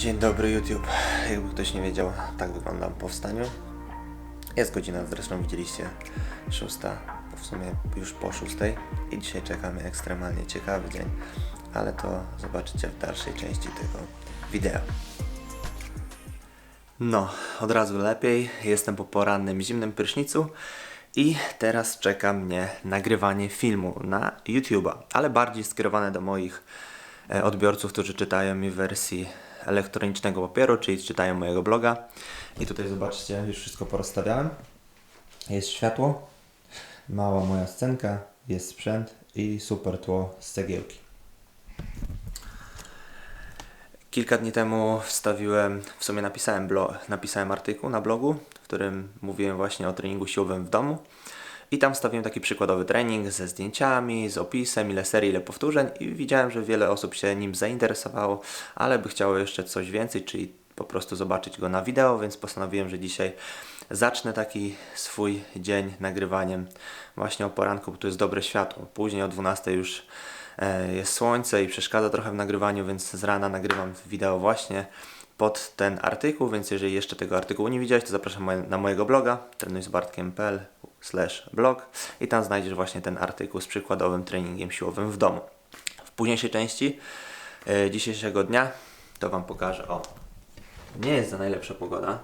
Dzień dobry YouTube. Jakby ktoś nie wiedział, tak wyglądam po wstaniu. Jest godzina, zresztą widzieliście, szósta, w sumie już po szóstej i dzisiaj czekamy ekstremalnie ciekawy dzień, ale to zobaczycie w dalszej części tego wideo. No, od razu lepiej. Jestem po porannym zimnym prysznicu i teraz czeka mnie nagrywanie filmu na YouTube'a, ale bardziej skierowane do moich e, odbiorców, którzy czytają mi wersji elektronicznego papieru, czyli czytają mojego bloga. I tutaj zobaczcie, już wszystko porozstawiałem. Jest światło, mała moja scenka, jest sprzęt i super tło z cegiełki. Kilka dni temu wstawiłem, w sumie napisałem, napisałem artykuł na blogu, w którym mówiłem właśnie o treningu siłowym w domu. I tam wstawiłem taki przykładowy trening ze zdjęciami, z opisem, ile serii, ile powtórzeń i widziałem, że wiele osób się nim zainteresowało, ale by chciało jeszcze coś więcej, czyli po prostu zobaczyć go na wideo, więc postanowiłem, że dzisiaj zacznę taki swój dzień nagrywaniem właśnie o poranku, bo tu jest dobre światło. Później o 12 już e, jest słońce i przeszkadza trochę w nagrywaniu, więc z rana nagrywam wideo właśnie pod ten artykuł, więc jeżeli jeszcze tego artykułu nie widziałeś, to zapraszam na mojego bloga trenujzbartkiem.pl blog i tam znajdziesz właśnie ten artykuł z przykładowym treningiem siłowym w domu. W późniejszej części e, dzisiejszego dnia to Wam pokażę. O, nie jest za najlepsza pogoda,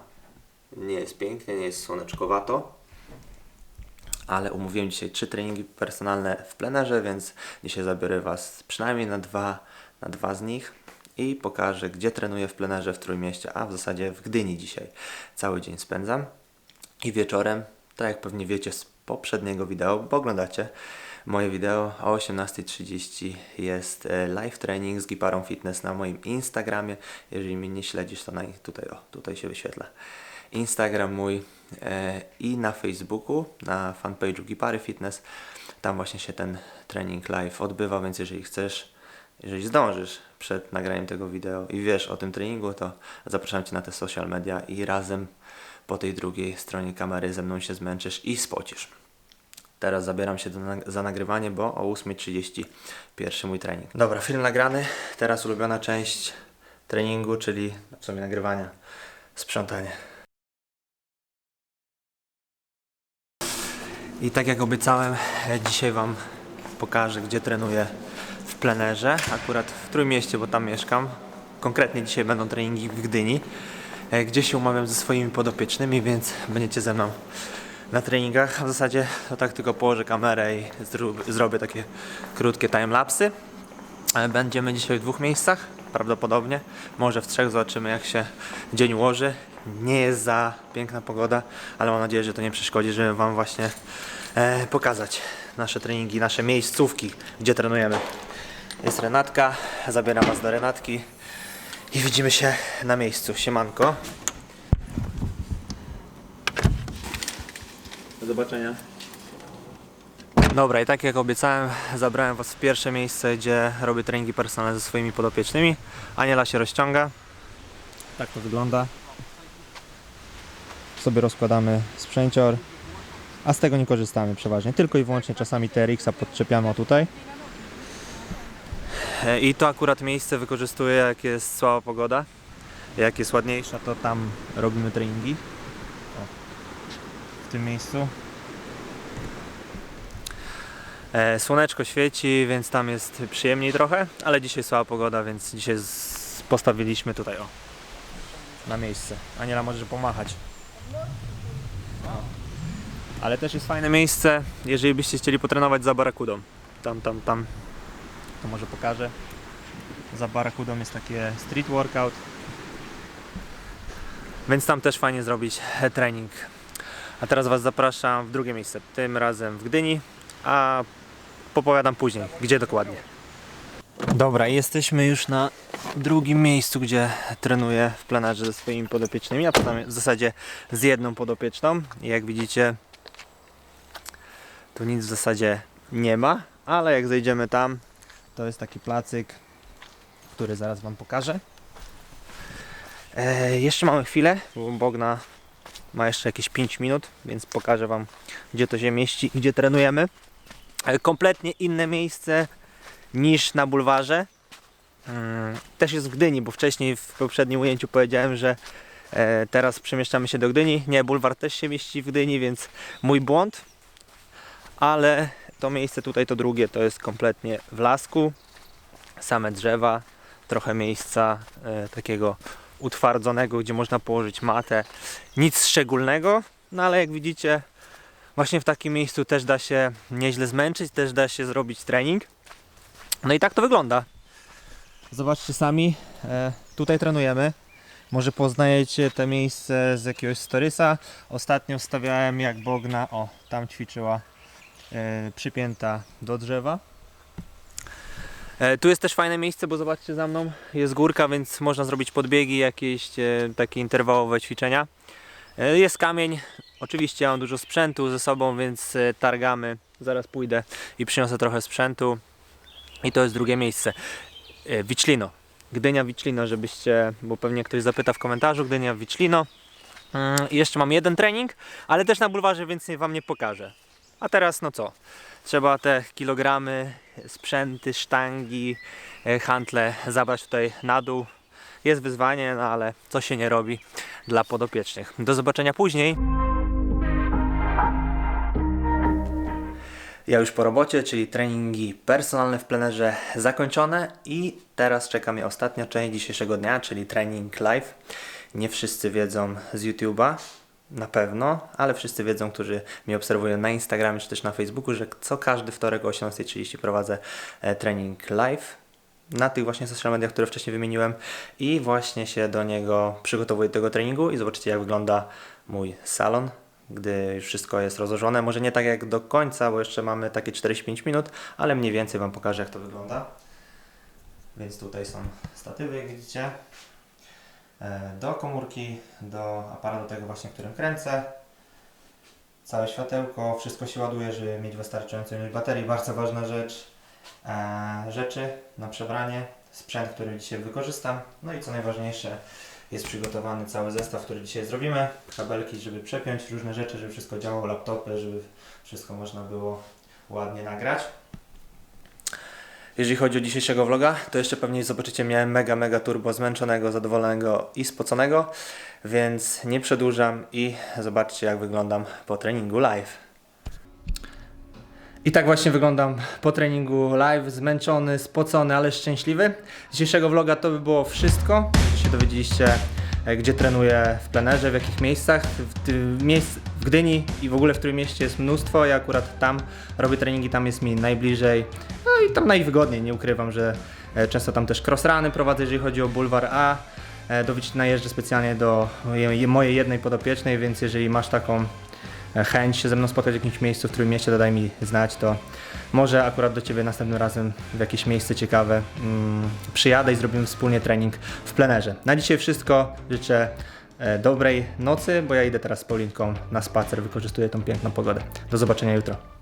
nie jest pięknie, nie jest słoneczkowato, ale umówiłem dzisiaj trzy treningi personalne w plenerze, więc dzisiaj zabiorę Was przynajmniej na dwa, na dwa z nich i pokażę, gdzie trenuję w plenerze w Trójmieście, a w zasadzie w Gdyni dzisiaj cały dzień spędzam. I wieczorem, tak jak pewnie wiecie z poprzedniego wideo, bo oglądacie moje wideo o 18.30 jest e, live training z Giparą Fitness na moim Instagramie. Jeżeli mnie nie śledzisz, to na, tutaj, o, tutaj się wyświetla. Instagram mój e, i na Facebooku, na fanpage'u Gipary Fitness. Tam właśnie się ten trening live odbywa, więc jeżeli chcesz, jeżeli zdążysz przed nagraniem tego wideo i wiesz o tym treningu, to zapraszam Cię na te social media i razem po tej drugiej stronie kamery ze mną się zmęczysz i spocisz. Teraz zabieram się za nagrywanie, bo o 8.30 pierwszy mój trening. Dobra, film nagrany. Teraz ulubiona część treningu, czyli w sumie nagrywania, sprzątanie. I tak jak obiecałem, dzisiaj Wam pokażę, gdzie trenuję plenerze. Akurat w Trójmieście, bo tam mieszkam. Konkretnie dzisiaj będą treningi w Gdyni, e, gdzie się umawiam ze swoimi podopiecznymi, więc będziecie ze mną na treningach. W zasadzie to tak tylko położę kamerę i zrobię takie krótkie timelapsy. E, Będziemy dzisiaj w dwóch miejscach, prawdopodobnie. Może w trzech, zobaczymy jak się dzień ułoży. Nie jest za piękna pogoda, ale mam nadzieję, że to nie przeszkodzi, żeby Wam właśnie e, pokazać nasze treningi, nasze miejscówki, gdzie trenujemy. Jest Renatka, zabieram Was do Renatki i widzimy się na miejscu. Siemanko. Do zobaczenia. Dobra, i tak jak obiecałem, zabrałem Was w pierwsze miejsce, gdzie robię treningi personalne ze swoimi podopiecznymi. Aniela się rozciąga. Tak to wygląda. Sobie rozkładamy sprzęcior, a z tego nie korzystamy przeważnie. Tylko i wyłącznie czasami TRX-a podczepiamy o tutaj. E, I to akurat miejsce wykorzystuję, jak jest słaba pogoda. Jak jest ładniejsza, to tam robimy treningi. O, w tym miejscu. E, Słoneczko świeci, więc tam jest przyjemniej trochę, ale dzisiaj słaba pogoda, więc dzisiaj postawiliśmy tutaj o na miejsce. Aniela możesz pomachać. O. Ale też jest fajne miejsce, jeżeli byście chcieli potrenować za barakudą. Tam, tam, tam. To może pokażę. Za barakudą jest takie street workout. Więc tam też fajnie zrobić e, trening. A teraz Was zapraszam w drugie miejsce, tym razem w Gdyni, a popowiadam później, gdzie dokładnie. Dobra, jesteśmy już na drugim miejscu, gdzie trenuję w plenerze ze swoimi podopiecznymi, a potem w zasadzie z jedną podopieczną. I jak widzicie, tu nic w zasadzie nie ma, ale jak zejdziemy tam, to jest taki placyk, który zaraz Wam pokażę. E, jeszcze mamy chwilę, bo Bogna ma jeszcze jakieś 5 minut, więc pokażę Wam, gdzie to się mieści i gdzie trenujemy. E, kompletnie inne miejsce niż na bulwarze. Mm, Też jest w Gdyni, bo wcześniej w poprzednim ujęciu powiedziałem, że e, teraz przemieszczamy się do Gdyni. Nie, bulwar też się mieści w Gdyni, więc mój błąd. Ale to miejsce tutaj, to drugie, to jest kompletnie w lasku. Same drzewa, trochę miejsca e, takiego utwardzonego, gdzie można położyć matę. Nic szczególnego, no ale jak widzicie, właśnie w takim miejscu też da się nieźle zmęczyć, też da się zrobić trening. No i tak to wygląda. Zobaczcie sami, e, tutaj trenujemy. Może poznajecie to miejsce z jakiegoś storysa. Ostatnio stawiałem jak Bogna, o, tam ćwiczyła przypięta do drzewa. E, tu jest też fajne miejsce, bo zobaczcie za mną, jest górka, więc można zrobić podbiegi, jakieś e, takie interwałowe ćwiczenia. E, jest kamień, oczywiście ja mam dużo sprzętu ze sobą, więc e, targamy. Zaraz pójdę i przyniosę trochę sprzętu. I to jest drugie miejsce. E, Wiclino. Gdynia Wiclino, żebyście, bo pewnie ktoś zapyta w komentarzu, Gdynia Wiclino. Mm, Jeszcze mam jeden trening, ale też na bulwarze, więc wam nie pokażę. A teraz no co? Trzeba te kilogramy, sprzęty, sztangi, e, hantle zabrać tutaj na dół. Jest wyzwanie, no ale co się nie robi dla podopiecznych. Do zobaczenia później. Ja już po robocie, czyli treningi personalne w plenerze zakończone i teraz czeka mnie ostatnia część dzisiejszego dnia, czyli trening live. Nie wszyscy wiedzą z YouTube'a, na pewno, ale wszyscy wiedzą, którzy mnie obserwują na Instagramie czy też na Facebooku, że co każdy wtorek o 18.30 prowadzę e, trening live na tych właśnie social mediach, które wcześniej wymieniłem i właśnie się do niego przygotowuję do tego treningu i zobaczycie jak wygląda mój salon, gdy już wszystko jest rozłożone. Może nie tak jak do końca, bo jeszcze mamy takie 45 minut, ale mniej więcej Wam pokażę jak to wygląda. Więc tutaj są statywy, jak widzicie. E, Do komórki, do aparatu tego właśnie, którym kręcę. Całe światełko, wszystko się ładuje, żeby mieć wystarczającą ilość baterii. Bardzo ważna rzecz. E, rzeczy na przebranie, sprzęt, który dzisiaj wykorzystam. No i co najważniejsze, jest przygotowany cały zestaw, który dzisiaj zrobimy. Kabelki, żeby przepiąć różne rzeczy, żeby wszystko działało, laptopy, żeby wszystko można było ładnie nagrać. Jeżeli chodzi o dzisiejszego vloga, to jeszcze pewnie zobaczycie mnie mega, mega turbo zmęczonego, zadowolonego i spoconego, więc nie przedłużam i zobaczcie jak wyglądam po treningu live. I tak właśnie wyglądam po treningu live, zmęczony, spocony, ale szczęśliwy. Z dzisiejszego vloga to by było wszystko. Się dowiedzieliście, gdzie trenuję w plenerze, w jakich miejscach. W, miejsc, w Gdyni i w ogóle w którym mieście jest mnóstwo. Ja akurat tam robię treningi, tam jest mi najbliżej. No i tam najwygodniej, nie ukrywam, że e, często tam też crossruny prowadzę, jeżeli chodzi o bulwar A. E, Do Wycina jeżdżę specjalnie do je- mojej jednej podopiecznej, więc jeżeli masz taką e, chęć się ze mną spotkać w jakimś miejscu, w którym mieście, to daj mi znać, to może akurat do Ciebie następnym razem w jakieś miejsce ciekawe mm, przyjadę i zrobimy wspólnie trening w plenerze. Na dzisiaj wszystko. Życzę e, dobrej nocy, bo ja idę teraz z Paulinką na spacer, wykorzystuję tą piękną pogodę. Do zobaczenia jutro.